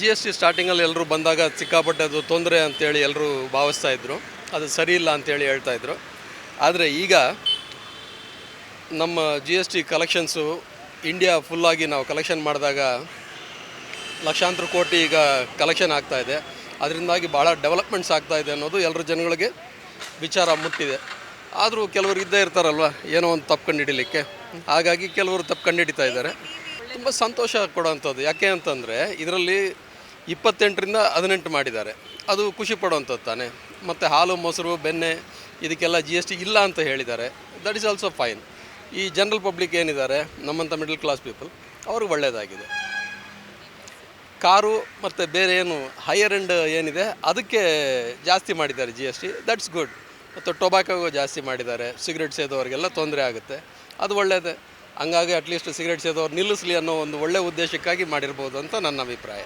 G S T ಸ್ಟಾರ್ಟಿಂಗಲ್ಲಿ ಎಲ್ಲರೂ ಬಂದಾಗ ಸಿಕ್ಕಾಪಟ್ಟೆ ಅದು ತೊಂದರೆ ಅಂತೇಳಿ ಎಲ್ಲರೂ ಭಾವಿಸ್ತಾ ಇದ್ದರು ಅದು ಸರಿ ಇಲ್ಲ ಅಂತೇಳಿ ಹೇಳ್ತಾ ಇದ್ರು. ಆದರೆ ಈಗ ನಮ್ಮ G S T collections India ಫುಲ್ಲಾಗಿ ನಾವು ಕಲೆಕ್ಷನ್ ಮಾಡಿದಾಗ ಲಕ್ಷಾಂತರ ಕೋಟಿ ಈಗ ಕಲೆಕ್ಷನ್ ಇದೆ. ಅದರಿಂದಾಗಿ ಭಾಳ ಡೆವಲಪ್ಮೆಂಟ್ಸ್ ಆಗ್ತಾ ಇದೆ ಅನ್ನೋದು ಎಲ್ಲರ ಜನಗಳಿಗೆ ವಿಚಾರ ಮುಟ್ಟಿದೆ. ಆದರೂ ಕೆಲವರು ಇದ್ದೇ ಇರ್ತಾರಲ್ವ, ಏನೋ ಒಂದು ತಪ್ಪು ಕಂಡು ಹಿಡಿಲಿಕ್ಕೆ ಹಾಗಾಗಿ ಕೆಲವರು ತಪ್ಪು ಕಂಡು ಹಿಡಿತಾ ಇದ್ದಾರೆ. ತುಂಬ ಸಂತೋಷ ಕೊಡೋವಂಥದ್ದು. ಯಾಕೆ ಅಂತಂದರೆ, ಇದರಲ್ಲಿ ಇಪ್ಪತ್ತೆಂಟರಿಂದ ಹದಿನೆಂಟು ಮಾಡಿದ್ದಾರೆ. ಅದು ಖುಷಿ ಪಡುವಂಥದ್ದು ತಾನೆ. ಮತ್ತು ಹಾಲು, ಮೊಸರು, ಬೆಣ್ಣೆ ಇದಕ್ಕೆಲ್ಲ ಜಿ ಎಸ್ ಟಿ ಇಲ್ಲ ಅಂತ ಹೇಳಿದ್ದಾರೆ. ದಟ್ ಈಸ್ ಆಲ್ಸೋ ಫೈನ್ ಈ ಜನರಲ್ ಪಬ್ಲಿಕ್ ಏನಿದ್ದಾರೆ, ನಮ್ಮಂಥ ಮಿಡಲ್ ಕ್ಲಾಸ್ ಪೀಪಲ್ ಅವ್ರಿಗೆ ಒಳ್ಳೆಯದಾಗಿದೆ ಕಾರು ಮತ್ತು ಬೇರೆ ಏನು ಹೈಯರ್ ಎಂಡ್ ಏನಿದೆ, ಅದಕ್ಕೆ ಜಾಸ್ತಿ ಮಾಡಿದ್ದಾರೆ G S T that's good ಮತ್ತು ಟೊಬ್ಯಾಕೋಗೂ ಜಾಸ್ತಿ ಮಾಡಿದ್ದಾರೆ. ಸಿಗರೆಟ್ ಸೇದೋರಿಗೆಲ್ಲ ತೊಂದರೆ ಆಗುತ್ತೆ. ಅದು ಒಳ್ಳೆಯದೇ ಹಂಗಾಗಿ ಅಟ್ಲೀಸ್ಟ್ ಸಿಗರೆಟ್ ಸೇದೋರು ನಿಲ್ಲಿಸಲಿ ಅನ್ನೋ ಒಂದು ಒಳ್ಳೆಯ ಉದ್ದೇಶಕ್ಕಾಗಿ ಮಾಡಿರ್ಬೋದು ಅಂತ ನನ್ನ ಅಭಿಪ್ರಾಯ.